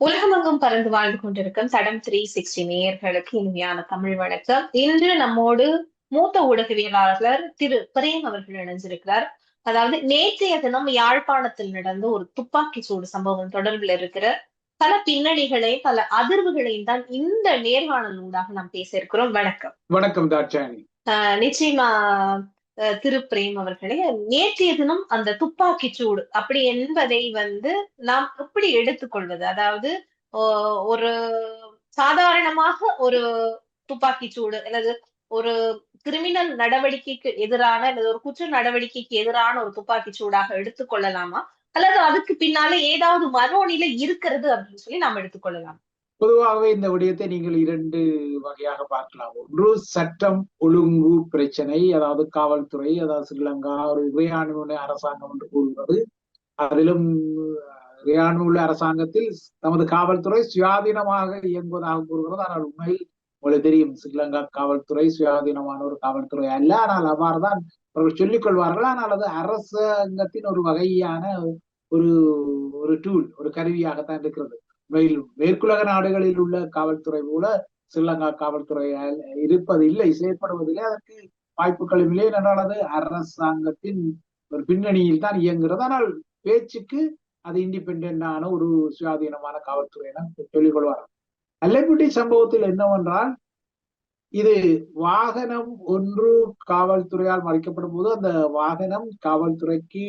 உலகமெங்கும் பறந்து வாழ்ந்து கொண்டிருக்கும் தடம் த்ரீ சிக்ஸ்டி நேயர்களுக்கு இனிமையான தமிழ் வணக்கம். இன்று நம்மோடு மூத்த ஊடகவியலாளர் திரு பிரேம் அவர்கள் இணைஞ்சிருக்கிறார் அதாவது நேற்றைய தினம் யாழ்ப்பாணத்தில் நடந்த ஒரு துப்பாக்கி சூடு சம்பவம் தொடர்பில் இருக்கிற பல பின்னணிகளையும் பல அதிர்வுகளையும் தான் இந்த நேர்காணல் ஊடாக நாம் பேச இருக்கிறோம். வணக்கம். வணக்கம் நிச்சயமா திரு பிரேம் அவர்களே நேற்றைய தினம் அந்த துப்பாக்கி சூடு அப்படி என்பதை வந்து நாம் எப்படி எடுத்துக்கொள்வது? அதாவது ஒரு சாதாரணமாக ஒரு துப்பாக்கி சூடு அல்லது ஒரு கிரிமினல் நடவடிக்கைக்கு எதிரான அல்லது ஒரு குற்ற நடவடிக்கைக்கு எதிரான ஒரு துப்பாக்கி சூடாக எடுத்துக்கொள்ளலாமா? அல்லது அதுக்கு பின்னால ஏதாவது மனோநிலை இருக்கிறது அப்படின்னு சொல்லி நாம் எடுத்துக்கொள்ளலாம்? பொதுவாகவே இந்த விடயத்தை நீங்கள் இரண்டு வகையாக பார்க்கலாம். ஒன்று சட்டம் ஒழுங்கு பிரச்சனை அதாவது காவல்துறை அதாவது ஸ்ரீலங்கா ஒரு இறையாண்மை அரசாங்கம் என்று கூறுகிறது. அதிலும் இறையாண்மை அரசாங்கத்தில் நமது காவல்துறை சுயாதீனமாக இயங்குவதாக கூறுகிறது. ஆனால் உண்மையில் உங்களுக்கு தெரியும் ஸ்ரீலங்கா காவல்துறை சுயாதீனமான ஒரு காவல்துறை அல்ல. ஆனால் அவ்வாறுதான் அவர்கள் சொல்லிக் கொள்வார்கள். ஆனால் அது அரசாங்கத்தின் ஒரு வகையான ஒரு ஒரு டூல் ஒரு கருவியாகத்தான் இருக்கிறது. மேற்குலக நாடுகளில் உள்ள காவல்துறை போல ஸ்ரீலங்கா காவல்துறை இருப்பதில்லை செயற்படுவதில்லை. அதற்கு வாய்ப்புகளும் இல்லை என்றால் அது அரசாங்கத்தின் ஒரு பின்னணியில் தான் இயங்குகிறது. ஆனால் பேச்சுக்கு அது இண்டிபெண்டான ஒரு சுயாதீனமான காவல்துறை என சொல்லிக் கொள்வார்கள் அல்லைப்பட்டி சம்பவத்தில் என்னவென்றால் இது வாகனம் ஒன்று காவல்துறையால் மறைக்கப்படும் போது அந்த வாகனம் காவல்துறைக்கு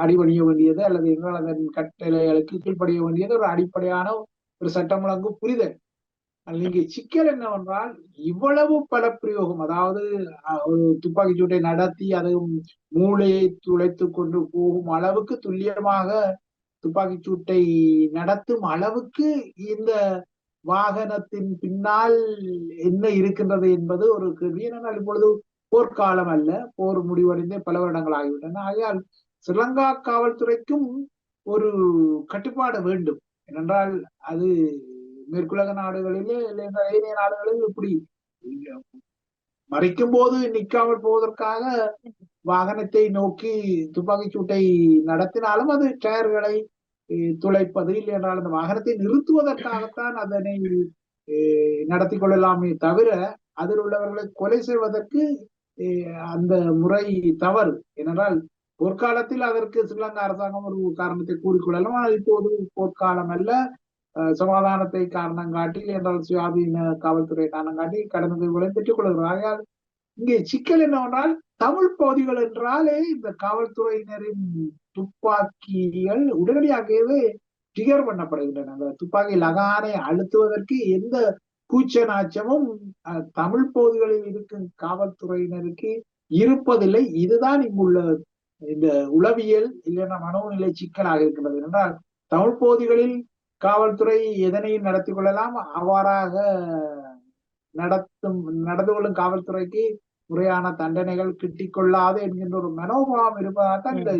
அடிபணிய வேண்டியது அல்லது என்னால் அதன் கட்டளைகளுக்கு கீழ்ப்படிய வேண்டியது ஒரு அடிப்படையான ஒரு சட்டம் ஒழுங்கு புரிதல். நீங்க சிக்கல் என்னவென்றால் இவ்வளவு பல பிரயோகம் அதாவது ஒரு துப்பாக்கி சூட்டை நடத்தி அதுவும் மூளையை துளைத்து கொண்டு போகும் அளவுக்கு துல்லியமாக துப்பாக்கி சூட்டை நடத்தும் அளவுக்கு இந்த வாகனத்தின் பின்னால் என்ன இருக்கின்றது என்பது ஒரு கேள்வி. ஏனென்றால் இப்பொழுது போர்க்காலம் அல்ல. போர் முடிவடைந்தே பல வருடங்கள் ஆகிவிட்டன. ஆகையால் ஸ்ரீலங்கா காவல்துறைக்கும் ஒரு கட்டுப்பாடு வேண்டும். ஏனென்றால் அது மேற்குலக நாடுகளிலே இல்லை இந்த ஏனைய நாடுகளில் இப்படி மறைக்கும் போது நிற்காமல் போவதற்காக வாகனத்தை நோக்கி துப்பாக்கி சூட்டை நடத்தினாலும் அது டயர்களை துளைப்பது இல்லை என்றால் அந்த வாகனத்தை நிறுத்துவதற்காகத்தான் அதனை நடத்தி கொள்ளலாமே தவிர அதில் உள்ளவர்களை கொலை செய்வதற்கு அந்த முறை தவறு. ஏனென்றால் போர்க்காலத்தில் அதற்கு ஸ்ரீலங்கா அரசாங்கம் ஒரு காரணத்தை கூறிக்கொள்ளலாம். ஆனால் இப்போது போர்க்காலம் அல்ல. சமாதானத்தை காரணம் காட்டி என்றால் சுயாதீன காவல்துறை காரணம் காட்டி கடந்த பெற்றுக் கொள்கிறார்கள் இங்கே சிக்கல் என்னவென்றால் தமிழ் பகுதிகள் என்றாலே இந்த காவல்துறையினரின் துப்பாக்கிகள் உடனடியாகவே டிகர் பண்ணப்படுகின்றன. அந்த துப்பாக்கி லகானை அழுத்துவதற்கு எந்த கூச்ச நாச்சமும் தமிழ் பகுதிகளில் இருக்கும் காவல்துறையினருக்கு இருப்பதில்லை. இதுதான் இங்குள்ள இந்த உளவியல் இல்லைன்னா மனோநிலை சிக்கலாக இருக்கின்றது என்றால் தமிழ் பகுதிகளில் காவல்துறை எதனையும் நடத்தி கொள்ளலாம்? அவ்வாறாக நடத்தும் நடந்து கொள்ளும் காவல்துறைக்கு முறையான தண்டனைகள் கிட்டிக் கொள்ளாது என்கின்ற ஒரு மனோபாவம் இருப்பதால்தான் இந்த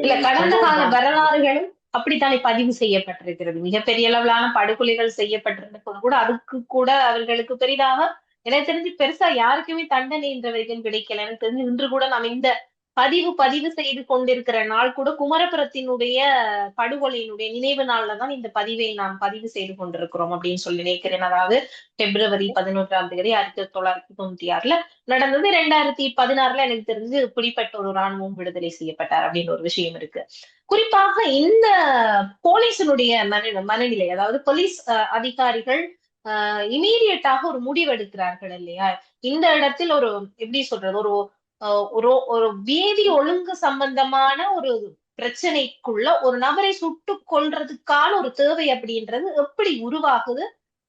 இல்ல கடந்த கால வரலாறுகளும் அப்படித்தானே பதிவு செய்யப்பட்டிருக்கிறது. மிகப்பெரிய அளவிலான படுகொலைகள் செய்யப்பட்டிருந்த போது கூட அதுக்கு கூட அவர்களுக்கு பெரிதாக எனக்கு தெரிஞ்சு பெருசா யாருக்குமே தண்டனை என்ற வரைக்கும் கிடைக்கல எனக்கு தெரிஞ்சு இன்று கூட நாம் இந்த பதிவு பதிவு செய்து கொண்டிருக்கிற நாள் கூட குமரபுரத்தினுடைய படுகொலையினுடைய நினைவு நாள்ல தான் இந்த பதிவை நாம் பதிவு செய்து கொண்டிருக்கிறோம் அப்படின்னு சொல்லி நினைக்கிறேன். அதாவது பிப்ரவரி பதினொன்றாம் தேதி ஆயிரத்தி தொள்ளாயிரத்தி தொண்ணூத்தி ஆறுல நடந்தது. ரெண்டாயிரத்தி பதினாறுல எனக்கு தெரிஞ்சு பிடிப்பட்ட ஒரு ராணுவம் விடுதலை செய்யப்பட்டார் அப்படின்னு ஒரு விஷயம் இருக்கு. குறிப்பாக இந்த போலீஸினுடைய மன மனநிலை அதாவது போலீஸ் அஹ், அதிகாரிகள் இமீடியட்டாக ஒரு முடிவெடுக்கிறார்கள் இல்லையா? இந்த இடத்தில் ஒரு எப்படி சொல்றது ஒரு ஒரு ஒரு வேதி ஒழுங்கு சம்பந்தமான ஒரு பிரச்சனைக்குள்ள ஒரு நபரை சுட்டு கொள்றதுக்கான ஒரு தேவை அப்படின்றது எப்படி உருவாகுது?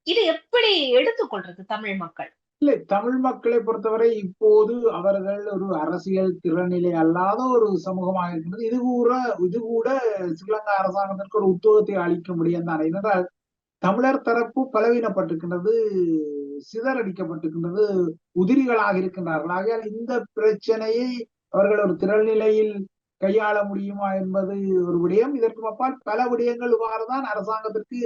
இது எப்படி எடுத்துக்கொள்றது தமிழ் மக்கள்? இல்லை தமிழ் மக்களை பொறுத்தவரை இப்போது அவர்கள் ஒரு அரசியல் திறநிலை அல்லாத ஒரு சமூகமாக இருக்கிறது இது கூட இது கூட ஸ்ரீலங்கா அரசாங்கத்திற்கு ஒரு உத்வேகத்தை அளிக்க முடியும் தான் ஏனென்றால் தமிழர் தரப்பு பலவீனப்பட்டிருக்கின்றது. சிதறடிக்கப்பட்டிருக்கின்றது உதிரிகளாக இருக்கின்றார்கள். ஆகையால் இந்த பிரச்சனையை அவர்கள் ஒரு திறநிலையில் கையாள முடியுமா என்பது ஒரு விடயம். இதற்கு அப்பால் பல விடயங்கள் இவ்வாறுதான் அரசாங்கத்திற்கு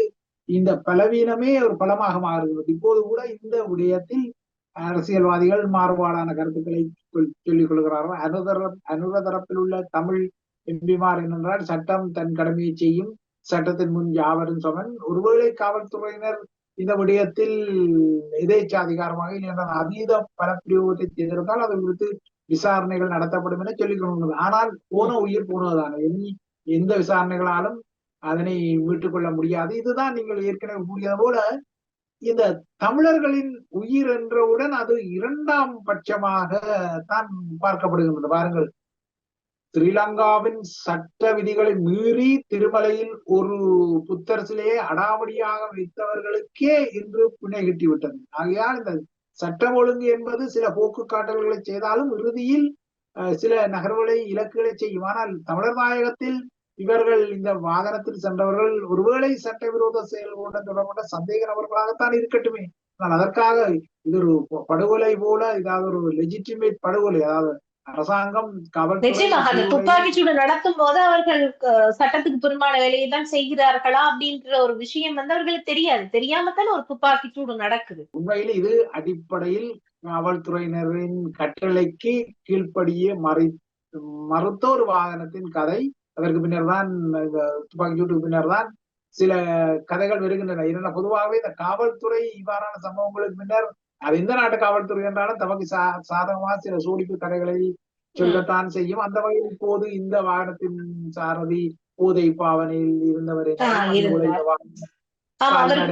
இந்த பலவீனமே ஒரு பலமாக மாறுகிறது. இப்போது கூட இந்த விடயத்தில் அரசியல்வாதிகள் மாறுபாடான கருத்துக்களை சொல்லிக் கொள்கிறார்கள். அனுதர அனுர தரப்பில் உள்ள தமிழ் எம்பிமார் என்னென்றால் சட்டம் தன் கடமையை செய்யும் சட்டத்தின் முன் யாவரும் சமன். ஒருவேளை காவல்துறையினர் இந்த விடயத்தில் எதேச்சாதிகாரமாக இல்லையென்றால் அதீத பலப்பிரயோகத்தை செய்திருந்தால் அது குறித்து விசாரணைகள் நடத்தப்படும் என சொல்லிக்கொண்டு ஆனால் போன உயிர் போனதுதான். எண்ணி எந்த விசாரணைகளாலும் அதனை மீட்டுக் கொள்ள முடியாது. இதுதான் நீங்கள் ஏற்கனவே கூறியது போல இந்த தமிழர்களின் உயிர் என்றவுடன் அது இரண்டாம் பட்சமாக தான் பார்க்கப்படுகின்றது. பாருங்கள். ஸ்ரீலங்காவின் சட்ட விதிகளை மீறி திருமலையில் ஒரு புத்தர் சிலையை அடாவடியாக வைத்தவர்களுக்கே இன்று பிணை கட்டிவிட்டது. ஆகையால் இந்த சட்டம் ஒழுங்கு என்பது சில போக்கு காட்டல்களை செய்தாலும் இறுதியில் சில நகர்வுகளை இலக்குகளை செய்யும். ஆனால் தமிழர் நாயகத்தில் இவர்கள் இந்த வாகனத்தில் சென்றவர்கள் ஒருவேளை சட்டவிரோத செயல்களுடன் தொடர்பட்ட சந்தேக நபர்களாகத்தான் இருக்கட்டுமே. ஆனால் அதற்காக இது ஒரு படுகொலை போல இதாவது ஒரு லெஜிட்டிமேட் படுகொலை அதாவது அரசாங்கம் நிச்சயமாக அந்த துப்பாக்கிச்சூடு நடத்தும் போது அவர்கள் சட்டத்துக்கு புறம்பான வேலையை தான் செய்கிறார்களா அப்படின்ற ஒரு விஷயம் வந்து அவர்களுக்கு தெரியாது. தெரியாமத்தானே ஒரு துப்பாக்கிச்சூடு நடக்குது. உண்மையில் இது அடிப்படையில் காவல்துறையினரின் கட்டளைக்கு கீழ்ப்படியே மறை மறுத்த ஒரு வாகனத்தின் கதை. அதற்கு பின்னர் தான் இந்த துப்பாக்கி சூட்டுக்கு பின்னர் தான் சில கதைகள் வருகின்றன. ஏன்னா பொதுவாகவே இந்த காவல்துறை இவ்வாறான சம்பவங்களுக்கு பின்னர் அது எந்த நாட்டு காவல்துறை என்றாலும் தமக்கு சா சாதகமா சில சோடிப்பு கதைகளை சொல்லத்தான் செய்யும். அந்த வகையில் இப்போது இந்த வாகனத்தின் சாரதி போதை பாவனையில் இருந்தவர்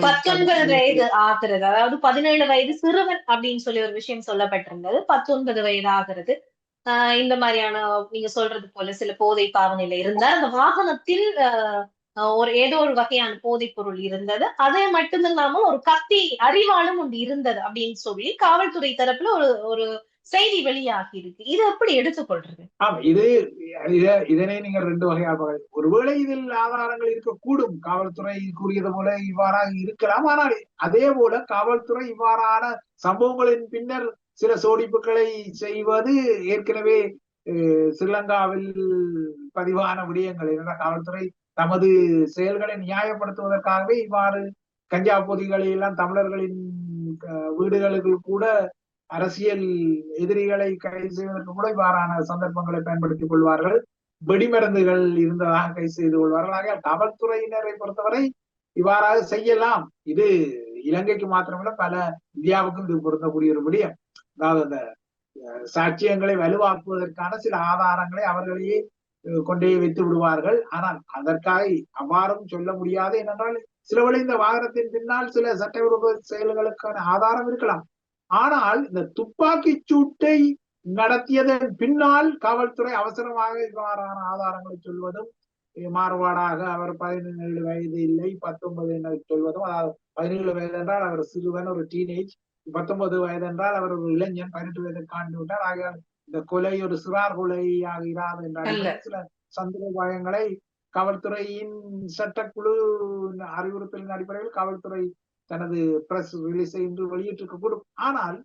பத்தொன்பது வயது ஆகிறது. அதாவது பதினேழு வயது சிறுவன் அப்படின்னு சொல்லி ஒரு விஷயம் சொல்லப்பட்டிருந்தது. பத்தொன்பது வயது ஆகிறது. இந்த மாதிரியான நீங்க சொல்றது போல சில போதை பாவனையில இருந்தார். அந்த வாகனத்தில் ஒரு ஏதோ ஒரு வகையான போதைப் பொருள் இருந்தது. அதை மட்டுமில்லாமல் ஒரு கத்தி அறிவாளும் ஒன்று இருந்தது அப்படின்னு சொல்லி காவல்துறை தரப்புல ஒரு ஒரு செய்தி வெளியாகி இருக்கு. இது எப்படி எடுத்துக்கொள்றது? ஆமா இது இதனை நீங்க ரெண்டு வகையாக ஒருவேளை இதில் ஆதாரங்கள் இருக்கக்கூடும். காவல்துறை கூறியது போல இவ்வாறாக இருக்கலாம். ஆனால் அதே போல காவல்துறை இவ்வாறான சம்பவங்களின் பின்னர் சில சோடிப்புகளை செய்வது ஏற்கனவே ஸ்ரீலங்காவில் பதிவான விடயங்கள். என்னென்ன காவல்துறை தமது செயல்களை நியாயப்படுத்துவதற்காகவே இவ்வாறு கஞ்சா பொதிகளை எல்லாம் தமிழர்களின் வீடுகளுக்கு கூட அரசியல் எதிரிகளை கைது செய்வதற்கு கூட இவ்வாறான சந்தர்ப்பங்களை பயன்படுத்திக் கொள்வார்கள். வெடிமருந்துகள் இருந்ததாக கைது செய்து கொள்வார்கள். ஆக காவல்துறையினரை பொறுத்தவரை இவ்வாறாக செய்யலாம். இது இலங்கைக்கு மாத்திரமல்ல பல இந்தியாவுக்கும் இது பொருந்தக்கூடிய ஒரு விடயம். அதாவது அந்த சாட்சியங்களை வலுவாக்குவதற்கான சில ஆதாரங்களை அவர்களையே கொண்டே வைத்து விடுவார்கள். ஆனால் அதற்காக அவ்வாறும் சொல்ல முடியாது. ஏனென்றால் சிலவழி இந்த வாகனத்தின் பின்னால் சில சட்டவிரோத செயல்களுக்கான ஆதாரம் இருக்கலாம். ஆனால் இந்த துப்பாக்கி சூட்டை நடத்தியதன் பின்னால் காவல்துறை அவசரமாக இவ்வாறான ஆதாரங்களை சொல்வதும் மாறுபாடாக அவர் பதினேழு வயது இல்லை பத்தொன்பது என சொல்வதும் அதாவது பதினேழு வயது என்றால் அவர் சிறுவன் ஒரு டீனேஜ் பத்தொன்பது வயது என்றால் அவர் ஒரு இளைஞன் பதினெட்டு வயதை காண்டு விட்டார் ஆக இந்த கொலை ஒரு சிறார் கொலையாக இராது என்ற சில சந்தேகங்களை காவல்துறையின் சட்டக்குழு அறிவுறுத்தலின் அடிப்படையில் காவல்துறை தனது பிரஸ் ரிலீஸை இன்று வெளியிட்டிருக்க கூடும். ஆனால்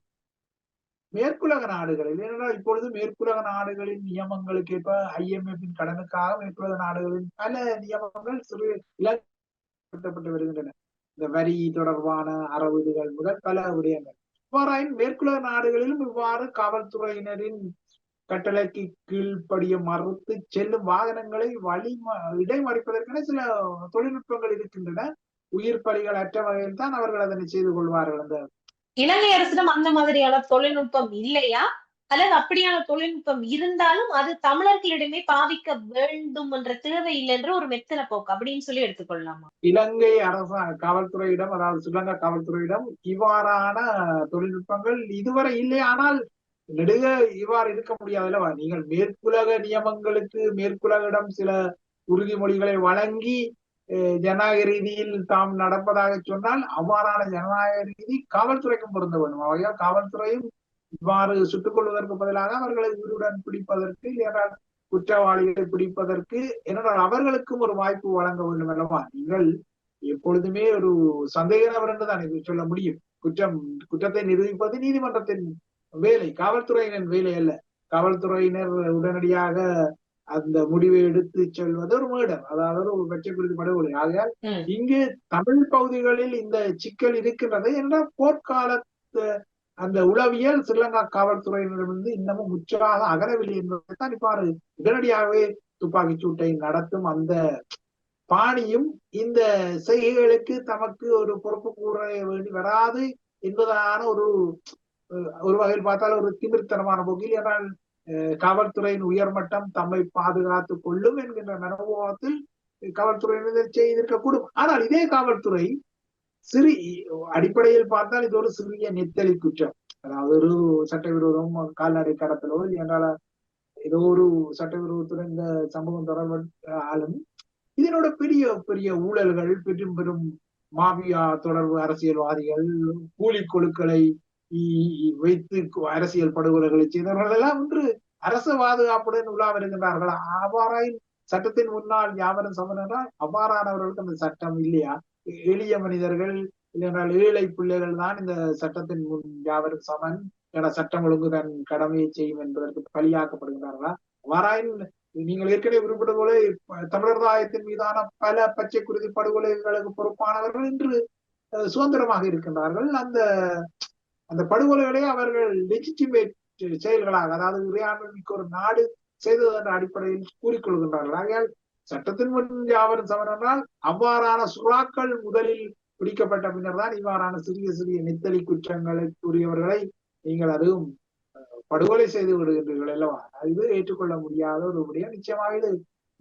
மேற்குலக நாடுகளில் ஏனென்றால் இப்பொழுது மேற்குலக நாடுகளின் நியமங்களுக்கு ஏற்ப ஐஎம்எஃபின் கடனுக்காக மேற்குலக நாடுகளின் பல நியமங்கள் சிறு இலக்கப்பட்டு வருகின்றன. இந்த வரி தொடர்பான அறவீடுகள் முதல் பல விடயங்கள். இவ்வாறாயின் மேற்குலக நாடுகளிலும் இவ்வாறு காவல்துறையினரின் கட்டளைக்கு கீழ்ப்படிய மறுத்து செல்லும் வாகனங்களை வழி இடைமறிப்பதற்கென சில தொழில்நுட்பங்கள் இருக்கின்றன. உயிர் பலிகள் அற்ற வகையில் தான் அவர்கள் அதனை செய்து கொள்வார்கள் அந்த. இலங்கை அரசிடம் அந்த மாதிரியான தொழில்நுட்பம் இல்லையா? அல்லது அப்படியான தொழில்நுட்பம் இருந்தாலும் அது தமிழர்களிடமே பாவிக்க வேண்டும் என்ற தேவை இல்லை என்ற ஒரு மெத்தன போக்கு அப்படின்னு சொல்லி எடுத்துக்கொள்ளலாமா? இலங்கை அரசா காவல்துறையிடம் அதாவது ஸ்ரீலங்கா காவல்துறையிடம் இவ்வாறான தொழில்நுட்பங்கள் இதுவரை இல்லை. ஆனால் நெடுக இவ்வாறு இருக்க முடியாது அல்லவா நீங்கள் மேற்குலக நியமங்களுக்கு மேற்குலகிடம் சில உறுதிமொழிகளை வழங்கி ஜனநாயக ரீதியில் தாம் நடப்பதாக சொன்னால் அவ்வாறான ஜனநாயக ரீதி காவல்துறைக்கும் பொருந்த வேண்டும். ஆகையால் காவல்துறையும் இவ்வாறு சுட்டுக் கொள்வதற்கு பதிலாக அவர்களை உயிருடன் பிடிப்பதற்கு இல்லையென்றால் குற்றவாளிகளை பிடிப்பதற்கு என்னென்றால் அவர்களுக்கும் ஒரு வாய்ப்பு வழங்க வேண்டும் அல்லவா? நீங்கள் எப்பொழுதுமே ஒரு சந்தேக நபர் என்று தான் சொல்ல முடியும். குற்றம் குற்றத்தை நிரூபிப்பது நீதிமன்றத்தின் வேலை காவல்துறையினர் வேலை அல்ல. காவல்துறையினர் உடனடியாக அந்த முடிவை எடுத்து செல்வது ஒரு மேடர் அதாவது ஒரு வெற்றி குறித்து படுகொலை. ஆகையால் இங்கு தமிழ் பகுதிகளில் இந்த சிக்கல் இருக்கின்றது என்ற போர்க்காலத்து அந்த உளவியல் ஸ்ரீலங்கா காவல்துறையினரிடமிருந்து இன்னமும் முற்றாக அகலவில்லை என்பதைத்தான் இவ்வாறு உடனடியாகவே துப்பாக்கி சூட்டை நடத்தும் அந்த பாணியும் இந்த செய்கைகளுக்கு தமக்கு ஒரு பொறுப்பு கூற வேண்டி வராது என்பதான ஒரு ஒரு வகையில் பார்த்தால் ஒரு திமிர்த்தனமான போக்கில் என்றால் அஹ், காவல்துறையின் உயர்மட்டம் தம்மை பாதுகாத்துக் கொள்ளும் என்கின்ற மனோபாவத்தில் காவல்துறையினர் செய்திருக்கக்கூடும் ஆனால் இதே காவல்துறை சிறு அடிப்படையில் பார்த்தால் இது ஒரு சிறிய நெத்தலி குற்றம். அதாவது ஒரு சட்டவிரோதம் கால்நடை கடத்தலோ என்றால் ஏதோ ஒரு சட்டவிரோதத்துடன் இந்த சம்பவம் தொடர்பாலும் இதனோட பெரிய பெரிய ஊழல்கள் பெரும் பெரும் மாபியா தொடர்பு அரசியல்வாதிகள் கூலி கொழுக்களை வைத்து அரசியல் படுகொலைகளை செய்தவர்கள் எல்லாம் இன்று அரசு பாதுகாப்புடன் உலா வருகின்றார்கள். அவ்வாறாயின் சட்டத்தின் முன்னால் யாவரும் சமன் என்றால் அவ்வாறானவர்களுக்கு அந்த சட்டம் இல்லையா? எளிய மனிதர்கள் இல்லைன்றால் ஏழை பிள்ளைகள் தான் இந்த சட்டத்தின் முன் யாவரும் சமன் என சட்டம் ஒழுங்கு தன் கடமையை செய்யும் என்பதற்கு பலியாக்கப்படுகின்றார்களா? அவ்வாறாயின் நீங்கள் ஏற்கனவே குறிப்பிட்டது போல இப்ப தமிழர் தாயத்தின் மீதான பல பச்சை குருதி படுகொலைகளுக்கு பொறுப்பானவர்கள் இன்று சுதந்திரமாக இருக்கின்றார்கள். அந்த அந்த படுகொலைகளை அவர்கள் லெஜிட்டிமேட் செயல்களாக அதாவது இறையாண்மை ஒரு நாடு செய்தது என்ற அடிப்படையில் கூறிக்கொள்கின்றார்கள். ஆகையால் சட்டத்தின் முன் யாவரும் சமரனால் அவ்வாறான சுறாக்கள் முதலில் பிடிக்கப்பட்ட பின்னர் தான் இவ்வாறான சிறிய சிறிய நெத்தலி குற்றங்களை கூறியவர்களை நீங்கள் அதுவும் படுகொலை செய்து விடுகின்றீர்கள் அல்லவா? இது ஏற்றுக்கொள்ள முடியாத ஒரு விடயம். நிச்சயமாக இது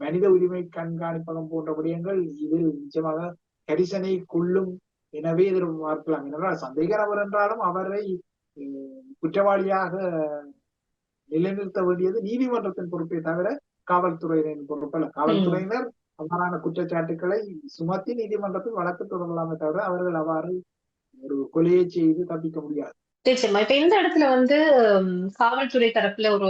மனித உரிமை கண்காணிப்பகம் போன்ற விடயங்கள் இதில் நிச்சயமாக கரிசனை கொள்ளும் எனவே எதிர்பார்க்கலாம் என்றால் சந்தேக நபர் என்றாலும் அவரை குற்றவாளியாக நிலைநிறுத்த வேண்டியது நீதிமன்றத்தின் பொறுப்பே தவிர காவல்துறையினரின் பொறுப்பல்ல. காவல்துறையினர் அவ்வாறான குற்றச்சாட்டுக்களை சுமத்தி நீதிமன்றத்தில் வழக்கு தொடரலாமே தவிர அவர்கள் அவ்வாறு ஒரு கொலையை செய்து தப்பிக்க முடியாது. நிச்சயமா. இப்ப இந்த இடத்துல வந்து காவல்துறை தரப்புல ஒரு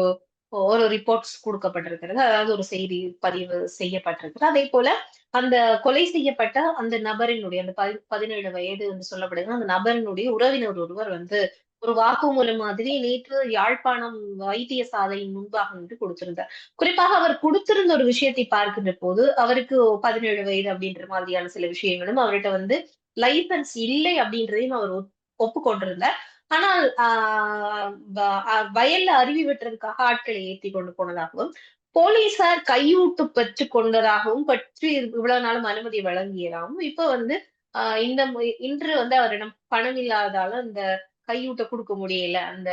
ஒரு ரிப்போர்ட்ஸ் கொடுக்கப்பட்டிருக்கிறது. அதாவது ஒரு செய்தி பதிவு செய்யப்பட்டிருக்கிறது. அதே போல அந்த கொலை செய்யப்பட்ட அந்த நபரினுடைய அந்த பதி- பதினேழு வயது என்று சொல்லப்படுது அந்த நபரினுடைய உறவினர் ஒருவர் வந்து ஒரு வாக்குமூலம் மாதிரி நேற்று யாழ்ப்பாணம் வைத்தியசாலையின் முன்பாக நின்று கொடுத்திருந்தார். குறிப்பாக அவர் கொடுத்திருந்த ஒரு விஷயத்தை பார்க்கின்ற போது அவருக்கு பதினேழு வயது அப்படின்ற மாதிரியான சில விஷயங்களும் அவர்கிட்ட வந்து லைசன்ஸ் இல்லை அப்படின்றதையும் அவர் ஒப்புக்கொண்டிருந்தார். ஆனால் ஆஹ் அஹ் வயல்ல அருவி வெட்டுறதுக்காக ஆட்களை ஏற்றி கொண்டு போனதாகவும் போலீசார் கையூட்டு பெற்று கொண்டதாகவும் பற்றி இவ்வளவு நாளும் அனுமதி வழங்கியதாகவும் இப்ப வந்து ஆஹ் இந்த இன்று வந்து அவரிடம் பணம் இல்லாதால அந்த கையூட்ட கொடுக்க முடியல அந்த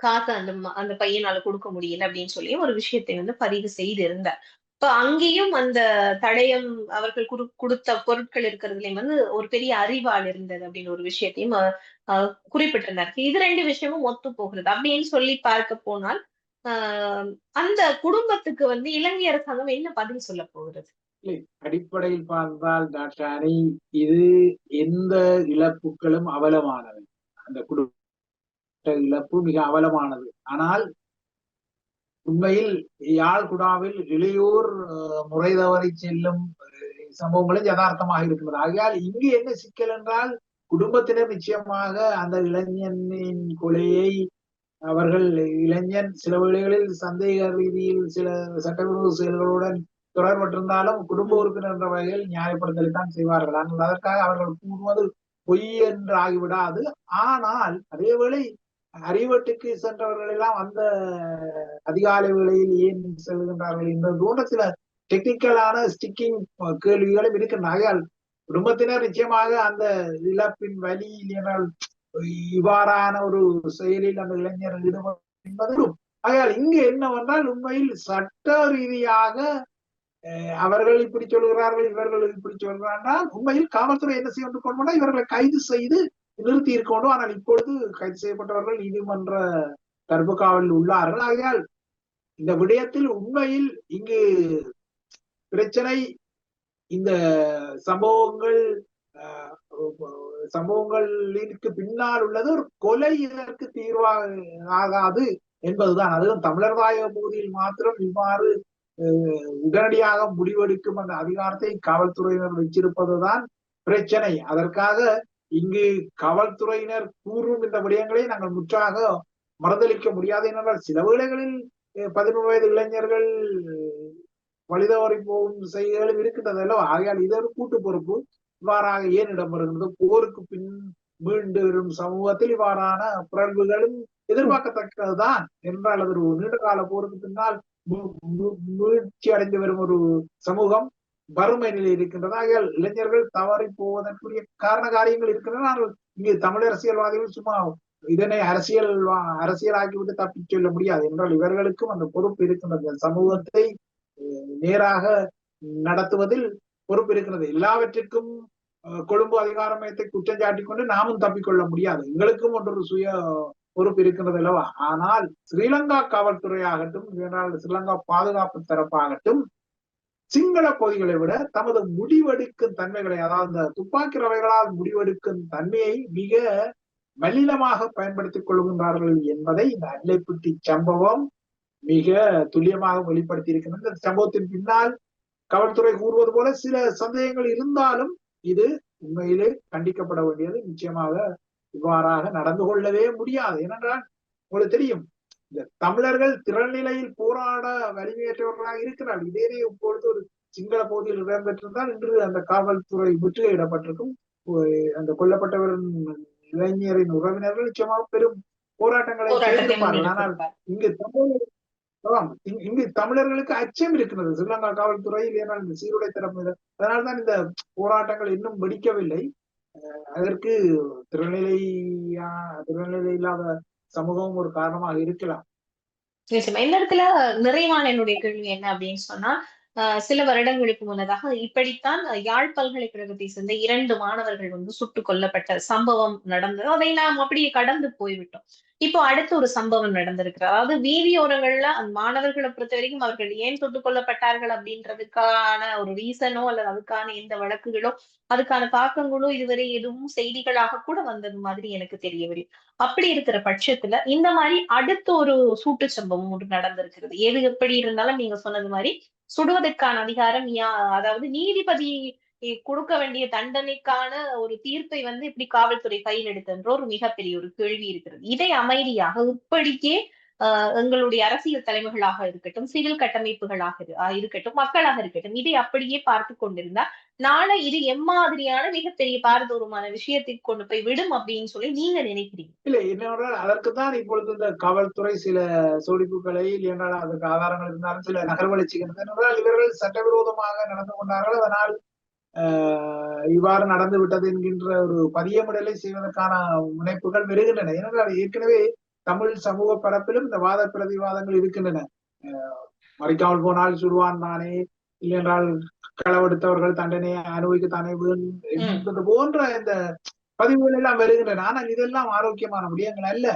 காசை அந்த அந்த பையனால கொடுக்க முடியல அப்படின்னு சொல்லி ஒரு விஷயத்தை வந்து பதிவு செய்திருந்தார். இப்ப அங்கேயும் அந்த தடயம் அவர்கள் குடு கொடுத்த பொருட்கள் இருக்கிறதுலயும் வந்து ஒரு பெரிய அறிவால் இருந்தது அப்படின்னு ஒரு விஷயத்தையும் குறிப்பிட்டிருந்தார். இது ரெண்டு விஷயமும் ஒத்து போகிறது. அப்படின்னு சொல்லி பார்க்க போனால் ஆஹ் அந்த குடும்பத்துக்கு வந்து இலங்கை அரசாங்கம் என்ன பதில் சொல்ல போகிறது? இல்லை அடிப்படையில் பார்த்தால் டாக்டர் அணி இது எந்த இழப்புகளும் அவலமானது அந்த குடும்ப இழப்பு மிக அவலமானது. ஆனால் உண்மையில் யாழ்குடாவில் இளையோர் முறை தவறி செல்லும் சம்பவங்களும் யதார்த்தமாக இருக்கிறது. ஆகையால் இங்கு என்ன சிக்கல் என்றால் குடும்பத்தினர் நிச்சயமாக அந்த இளைஞனின் கொலையை அவர்கள் இளைஞன் சில வேளைகளில் சந்தேக ரீதியில் சில சட்டவிரோத செயல்களுடன் தொடர்பட்டிருந்தாலும் குடும்ப உறுப்பினர் என்ற வகையில் நியாயப்படுத்தலை தான் செய்வார்கள். ஆனால் அதற்காக அவர்கள் கூறுவது பொய் என்று ஆகிவிடாது. ஆனால் அதேவேளை அறிவட்டுக்கு சென்றவர்கள் எல்லாம் அந்த அதிகாலை வேளையில் ஏன் செல்கின்றார்கள் என்பது போன்ற சில டெக்னிக்கலான ஸ்டிக்கிங் கேள்விகளும் இருக்கின்றன. ஆகையால் குடும்பத்தினர் நிச்சயமாக அந்த இழப்பின் வலி இல்லையென்றால் இவ்வாறான ஒரு செயலில் அந்த இளைஞர் ஈடுபடும் என்பது ஆகையால் இங்கு என்னவென்றால் உண்மையில் சட்ட ரீதியாக அவர்கள் இப்படி சொல்கிறார்கள் இவர்கள் இப்படி சொல்கிறார்கள் உண்மையில் காவல்துறை என்ன செய்ய கொண்டு போனால் இவர்களை கைது செய்து நிறுத்தி இருக்கணும் ஆனால் இப்பொழுது கைது செய்யப்பட்டவர்கள் நீதிமன்ற தடுப்பு காவலில் உள்ளார்கள். ஆகையால் இந்த விடயத்தில் உண்மையில் இங்கு பிரச்சனை இந்த சம்பவங்கள் அஹ், சம்பவங்களுக்கு பின்னால் உள்ளது ஒரு கொலை இதற்கு தீர்வாக ஆகாது என்பதுதான். அதுவும் தமிழர் தாயக பகுதியில் மாத்திரம் இவ்வாறு அஹ், உடனடியாக முடிவெடுக்கும் அந்த அதிகாரத்தை காவல்துறையினர் வச்சிருப்பதுதான் பிரச்சனை. அதற்காக இங்கு காவல்துறையினர் கூறும் இந்த விடயங்களை நாங்கள் முற்றாக மறுதளிக்க முடியாது என்றால் சில வேளைகளில் அஹ், பதினொரு வயது இளைஞர்கள் வழிதவறி போகும் செய்திகளும் இருக்கின்றது அல்லவா ஆகையால் இது ஒரு கூட்டு பொறுப்பு இவ்வாறாக ஏன் இடம்பெறுகிறது போருக்கு பின் மீண்டு வரும் சமூகத்தில் இவ்வாறான பிறழ்வுகளும் எதிர்பார்க்கத்தக்கதுதான். என்றால் அது ஒரு நீண்ட கால போருக்கு பின்னால் மீழ்ச்சி அடைந்து வரும் ஒரு சமூகம். வறுமை நிலை இருக்கின்றது. ஆகையால் இளைஞர்கள் தவறி போவதற்குரிய காரண காரியங்கள் இருக்கின்றன. இங்கு தமிழ் அரசியல்வாதிகள் சும்மா இதனை அரசியல் வா- தப்பிச் சொல்ல முடியாது. என்றால் இவர்களுக்கும் அந்த பொறுப்பு இருக்கின்றது. சமூகத்தை நேராக நடத்துவதில் பொறுப்பு இருக்கிறது எல்லாவற்றிற்கும் அஹ், கொழும்பு அதிகார மையத்தை குற்றம் சாட்டி கொண்டு நாமும் தப்பிக்கொள்ள முடியாது. எங்களுக்கும் ஒன்று சுய பொறுப்பு இருக்கின்றது அல்லவா? ஆனால் ஸ்ரீலங்கா காவல்துறையாகட்டும் இதனால் ஸ்ரீலங்கா பாதுகாப்பு தரப்பாகட்டும் சிங்கள பகுதிகளை விட தமது முடிவெடுக்கும் தன்மைகளை அதாவது இந்த துப்பாக்கி ரவைகளால் முடிவெடுக்கும் தன்மையை மிக மலினமாக பயன்படுத்திக் கொள்கின்றார்கள் என்பதை இந்த அல்லைப்பட்டி சம்பவம் மிக துல்லியமாக வெளிப்படுத்தி இருக்கின்றது. இந்த சம்பவத்தின் பின்னால் காவல்துறை கூறுவது போல சில சந்தேகங்கள் இருந்தாலும் இது உண்மையிலே கண்டிக்கப்பட வேண்டியது. நிச்சயமாக இவ்வாறாக நடந்து கொள்ளவே முடியாது. ஏனென்றால் உங்களுக்கு தெரியும் இந்த தமிழர்கள் திறநிலையில் போராட வலிமையற்றவர்களாக இருக்கிறார்கள். இதே இப்பொழுது ஒரு சிங்கள பகுதியில் இடம்பெற்றிருந்தால் இன்று அந்த காவல்துறை முற்றுகையிடப்பட்டிருக்கும். அந்த கொல்லப்பட்டவரின் இளைஞரின் உறவினர்கள் நிச்சயமாக பெரும் போராட்டங்களை செய்திருப்பார்கள். ஆனால். இங்கு தமிழர் இங்- இங்கு தமிழர்களுக்கு அச்சம் இருக்கிறது. ஸ்ரீலங்கா காவல்துறை இல்லையானால் இந்த சீருடை தரப்பு அதனால்தான் இந்த போராட்டங்கள் இன்னும் வெடிக்கவில்லை. அஹ் அதற்கு திருநிலையா திருநிலை இல்லாத சமூகம் ஒரு காரணமாக இருக்கலாம். நிச்சயமா. இந்த இடத்துல நிறைவான என்னுடைய கேள்வி என்ன அப்படின்னு சொன்னா ஆஹ் சில வருடங்களுக்கு முன்னதாக இப்படித்தான் யாழ் பல்கலைக்கழகத்தை சேர்ந்த இரண்டு மாணவர்கள் வந்து சுட்டுக் கொல்லப்பட்ட சம்பவம் நடந்தது. அதை நாம் அப்படியே கடந்து போய்விட்டோம். இப்போ அடுத்து ஒரு சம்பவம் நடந்திருக்கு அதாவது வீதியோரங்கள்ல அந்த மாணவர்களை பொறுத்த வரைக்கும் அவர்கள் ஏன் சுட்டுக் கொள்ளப்பட்டார்கள் அப்படின்றதுக்கான ஒரு ரீசனோ அல்லது அதுக்கான எந்த வழக்குகளோ அதுக்கான தாக்கங்களோ இதுவரை எதுவும் செய்திகளாக கூட வந்தது மாதிரி எனக்கு தெரியவில்லை. அப்படி இருக்கிற பட்சத்துல இந்த மாதிரி அடுத்த ஒரு சூட்டு சம்பவம் ஒன்று நடந்திருக்கிறது. எது எப்படி இருந்தாலும் நீங்க சொன்னது மாதிரி சுடுவதற்கான அதிகாரம் யா- அதாவது நீதிபதி கொடுக்க வேண்டிய தண்டனைக்கான ஒரு தீர்ப்பை வந்து இப்படி காவல்துறை கையில் எடுத்தன்ற ஒரு மிகப்பெரிய ஒரு கேள்வி இருக்கிறது. இதை அமைதியாக இப்படிக்கே ஆஹ் எங்களுடைய அரசியல் தலைமைகளாக இருக்கட்டும் சிவில் கட்டமைப்புகளாக இருக்கட்டும் மக்களாக இருக்கட்டும் இதை அப்படியே பார்த்து கொண்டிருந்தா நாளை இது எம்மாதிரியான மிகப்பெரிய பாரதூரமான விஷயத்துக்கு கொண்டு போய் விடும் அப்படின்னு சொல்லி நீங்க நினைக்கிறீங்க. இல்ல என்னவென்றால் அதற்குத்தான் இப்பொழுது இந்த காவல்துறை சில சோடிப்புகளை இல்லையென்றால் அதற்கு ஆதாரங்கள் இருந்தாலும் சில நகர்வளர்ச்சிகள் செய்கின்றது இவர்கள் சட்டவிரோதமாக நடந்து கொண்டார்கள். அதனால் இவ்வாறு நடந்து விட்டது என்கின்ற ஒரு பதியமிடலை செய்வதற்கான முனைப்புகள் வருகின்றன ஏனென்றால் ஏற்கனவே தமிழ் சமூக பரப்பிலும் இந்த வாத பிரதிவாதங்கள் இருக்கின்றன. மறைக்காமல் போனால் சுடுவான் நானே இல்லையென்றால் களவெடுத்தவர்கள் தண்டனை அனுபவிக்க தானே என்பது போன்ற இந்த பதிவுகள் எல்லாம் வருகின்றன ஆனால் இதெல்லாம் ஆரோக்கியமான விடயங்கள் அல்ல.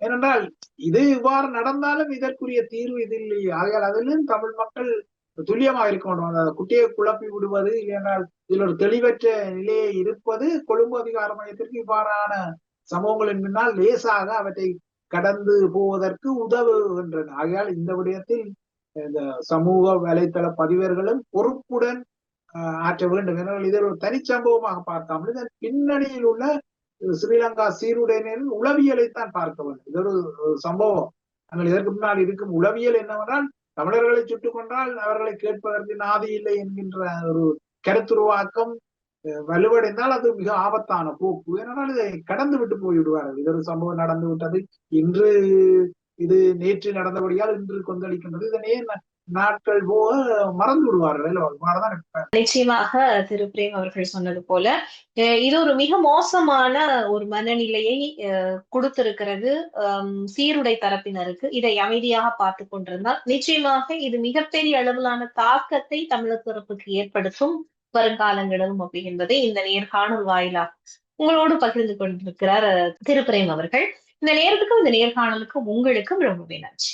ஏனென்றால் இது இவ்வாறு நடந்தாலும் இதற்குரிய தீர்வு இது இல்லை. ஆகையால் அதிலும் தமிழ் மக்கள் துல்லியமாக இருக்க வேண்டும் அந்த குட்டியை குழப்பி விடுவது இல்லையென்றால் இதில் ஒரு தெளிவற்ற நிலையை இருப்பது கொழும்பு அதிகார மையத்திற்கு இவ்வாறான சம்பவங்களின் பின்னால் லேசாக அவற்றை கடந்து போவதற்கு உதவுகின்றன. ஆகையால் இந்த விடயத்தில் இந்த சமூக வலைத்தள பதிவர்களும் பொறுப்புடன் ஆற்ற வேண்டும். ஏனென்றால் இதில் ஒரு தனிச்சம்பவமாக பார்க்காமல் இதன் பின்னணியில் உள்ள ஸ்ரீலங்கா சீருடையினரின் உளவியலைத்தான் பார்க்க வேண்டும். இது ஒரு சம்பவம். நாங்கள் இதற்கு முன்னால் இருக்கும் உளவியல் என்னவென்றால் தமிழர்களை சுட்டுக் கொண்டால் அவர்களை கேட்பதற்கு நாதி இல்லை என்கின்ற ஒரு கருத்துருவாக்கம் அஹ், வலுவடைந்தால் அது மிக ஆபத்தான போக்கு. ஏனென்றால் இதை கடந்து விட்டு போய்விடுவார்கள். இது ஒரு சம்பவம் நடந்து விட்டது. இன்று இது நேற்று நடந்தபடியால் இன்று கொந்தளிக்கின்றது. இதனையே நாட்கள் போக மறந்து விடுவார்கள் நிச்சயமாக திரு பிரேம் அவர்கள் சொன்னது போல அஹ் இது ஒரு மிக மோசமான ஒரு மனநிலையை கொடுத்திருக்கிறது சீருடை தரப்பினருக்கு. இதை அமைதியாக பார்த்து கொண்டிருந்தால் நிச்சயமாக இது மிகப்பெரிய அளவிலான தாக்கத்தை தமிழர் தரப்புக்கு ஏற்படுத்தும் வருங்காலங்களிலும் அப்படி என்பதை இந்த நேர்காணல் வாயிலாக உங்களோடு பகிர்ந்து கொண்டிருக்கிறார் திரு பிரேம் அவர்கள். இந்த நேரத்துக்கும் இந்த நேர்காணலுக்கும் உங்களுக்கும் ரொம்பவே நன்றி.